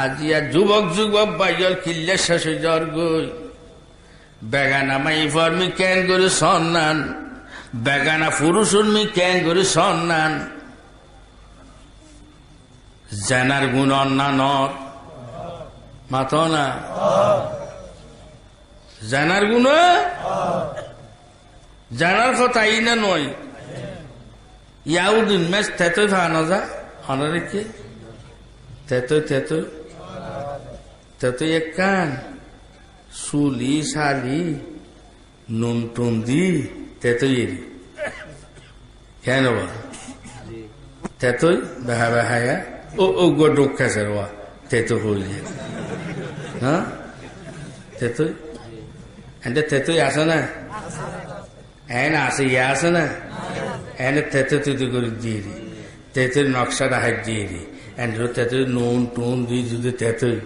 আজি আর যুবক যুবক বাইজল কিল্লে শেষ জ্বর গই। বেগানা মাই ফর্মি কেন করে সন্নান। বেগানা পুরুষুর মি কেন করে সন্নান। জেনার গুণ অন্যানর মাত না? জানার গুণ? জানার কথা ই না নয়। ইয়াউদিন মেস তেতই ভানো যা। অনারে কি? তেতই তেতই। এক কান সুলি, শালি নুন টুন দি তেতই কেন তেতই বেহা বেহায়া ও ও, গো ডোকাছে রোয়া তেতো হইলে। হ্যাঁ? তেতই? এന്റെ তেতই আছে না? এন আছে ইয়ে আছে না? এনে তেতো তুই করে দিয়ে তেতোর নকশাটা হাত দিয়ে এন্ড তেতো নুন টুন দিয়ে যদি তেতোই।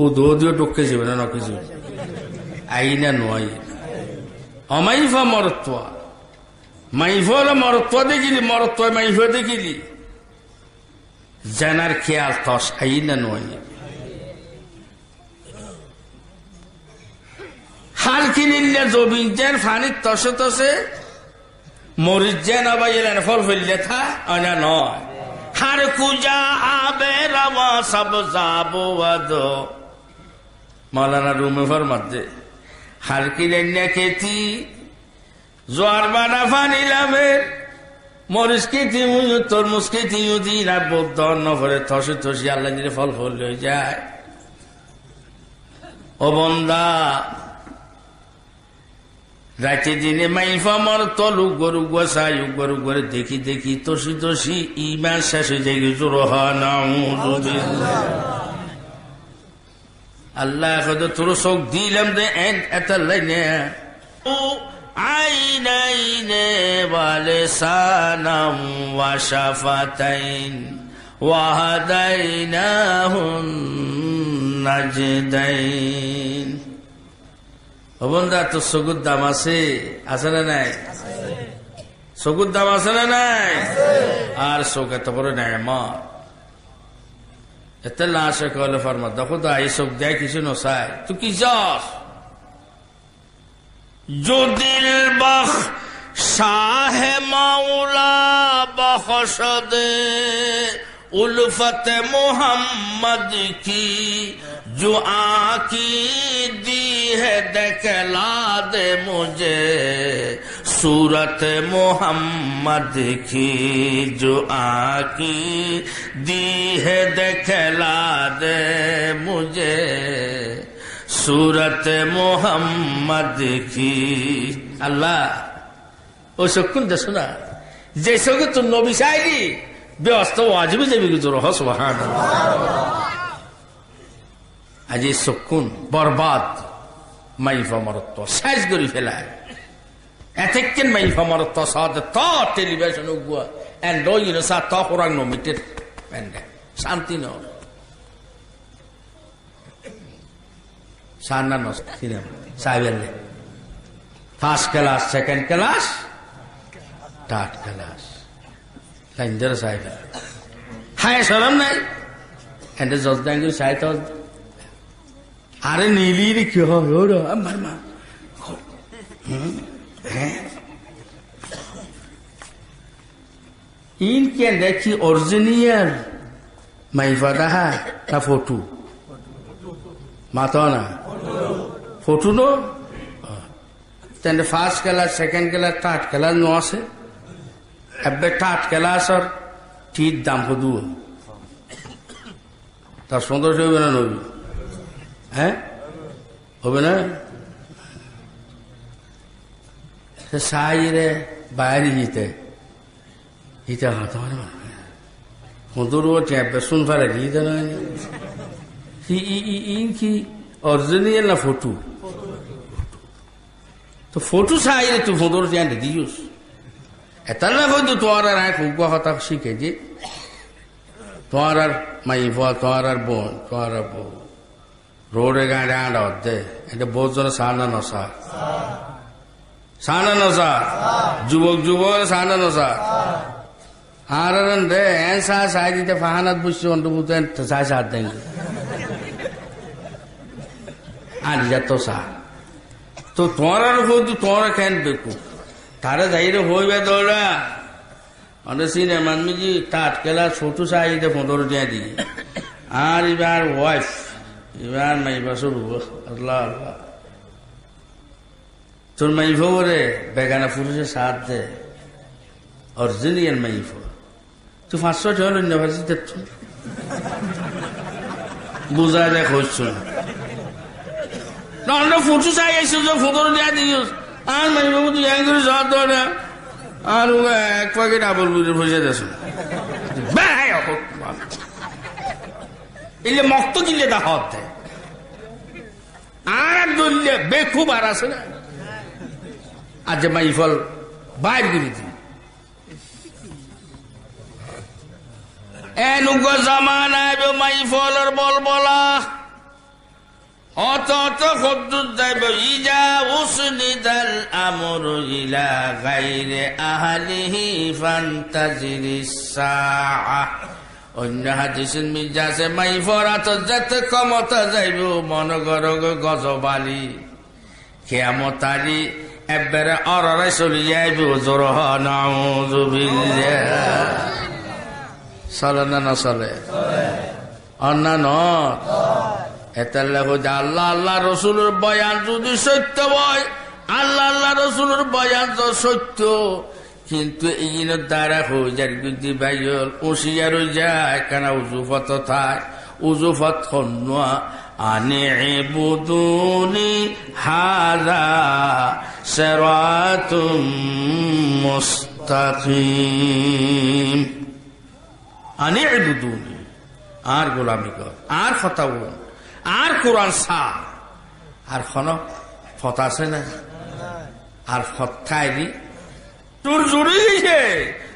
ও দো দিও ডুকে যাবে না নকে যাবে? আই না নয়। অমাইফা মরত্ব। মাইফ হলো মরত্ব দেখিলি, মরত্ব মাইফ দেখিলি। জানার খেয়াল তস আই না নয়। হাল কিনিলে জবিনজেন ফানির তসে তসে মরিজেন আবাইলেন ফল ফেললে থা অনা নয়। হার কুজা আবে রামা সব যাব আদো। মৌলানা রুমে ফরমাতে হার কিনে খেতি? জোয়ার বানা ফানি লাভের মরিচ খেতি তরমুজ খেতি দিন আর বৌদ্ধ অন্ন ভরে থসে থসি আল্লাহ দিলে ফল ফল হয়ে যায়। ও বন্দা রাতে দিনে মাইফা মর তলু গরু গোসাই গরু গরে দেখি দেখি তসি তসি ইমান শেষে দেখি জোর আল্লাহ তোর চোখ দিলাম দে এত লাইনে। আইনাইনে বালে সানাম ওয়াশাফাতাইন ওয়াহাদাইনাহুন নাজদাইন। বন্ধা তো সগুর দাম আছে? আছে না নাই? সগুর দাম আছে না নাই? আর শোক এত বড় নাই আমার এত না আসে কলে ফরমা দেখো তো এই শোক দেয় কিছু নসাই তুই কি যাস जो दिल बख शाह मौला बख्श दे उल्फत मोहम्मद की जो आकी दी है दखला दे मुझे सूरत मोहम्मद की जो आकी दी है दखला दे मुझे সুরত মোহাম্মদ কি আল্লাহ ও সক্ষণ দেশ না যে সঙ্গে তোর নবী চাইলি ব্যস্ত আজবে যাবি তোর হসবাহান আজ এই সক্ষণ বরবাদ মাইফা মরত্ব শেষ করি ফেলায় এতেকেন মাইফা মরত্ব সাথে ত টেলিভিশন উগুয়া এন্ড ইনো সা ত কোরআন নমিটেড শান্তি নয় সান্না নষ্ট সাহেবের first class second class third class লাইন্দার সাহেব হায় সরম নাই এন্ড জজদাঙ্গির সাহিত্য আরে নীলি রে কি হয় আমার মা হ্যাঁ ইন কে দেখি অরিজিনিয়াল মাইফাদা না ফটো মাতো না ফটো নো তেন্তে first class second class third class no আছে এবে থার্ড ক্লাসর ঠিক দাম হদু তার সৌন্দর্য হবে না নবী হ্যাঁ হবে না সাইরে বাইরে যেতে হিতে হতো মানে হুদুর ও ট্যাপে শুন ফেলে গিয়ে না ইন কি অরিজিনাল না ফটো তো ফটো সাইরে তুই ফটোর জানি দিস এতার না হয়তো তোমার আর এক উগ্র কথা শিখে যে তোমার আর মাই ফুয়া তোমার আর বোন তোমার আর বউ রোডে গাড়ি আড়া হতে এটা বহুত জন সানা নসা সানা নসা যুবক যুবক সানা নসা আর দে এন সা সাই দিতে ফাহানাত বুঝছি অন্তর্ভুক্ত সাই সাত দেন আর যত সা তো তোমার আর হইতো তোমার কেন দেখো তারা যাইরে হইবে দৌড়া অনে সিনেমা মিজি তাটকেলা ছোট সাইতে পনেরো দিয়া দিয়ে আর এবার ওয়াইফ এবার মাইবা শুরু আল্লাহ আল্লাহ তোর মাইফ রে, বেগানা পুরুষের দে। অরিজিনিয়াল মাইফ তুই পাঁচশো টাকা ইউনিভার্সিটি বুঝা দেখ হইছ না। ফুটু চাই আইসো যে ফুটোর দিয়া দিও। আর মাইফ তুই এক করে যাওয়ার দর না। আর এক প্যাকেট আবল বুঝে ভেজে দেশ এলে মক্ত দিলে দা। হতে আর দলিলে বেখুব আর আছে না। আজ মাইফল বাইর করে দিন। এনুগ জামানায় মাইফলর বল বলা, অত অত খদ্দুর যাইব ইজা উসনিদাল আমর ইলা গাইরে আহালিহি ফান্তাজিরিস অন্য হাদিসের মির্জাসে মাই ফরাত যেতে ক্ষমতা যাইব, মন গজবালি। কেমতারি এবারে অররে চলি যাইব জোর চলে না নচলে? এতাল্লা হচ্ছে আল্লাহ আল্লাহ রসুলের বয়ান যদি সত্য বয় আল্লাহ আল্লাহ রসুলের বয়ান তো সত্য। কিন্তু ইঞ্জিনের দ্বারা হয়ে যায় যদি বাইল উশিয়ার যায়, কেন উজুফত থায়? উজুফত খন্নুয়া আনে বুদুনি হাদা সেরাতুম মুস্তাকিম। আনে বুদুনি আর গোলামি কর, আর বল আর কোরআন সা আর খন ফত আছে না? আর ফত খাইলি তোর জুড়ে গেছে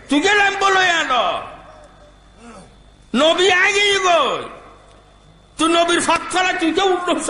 তুই কে নাম বলো আনো। নবী আগে গই। তুই নবীর ফাঁক ছাড়া তুই কেউ উঠছ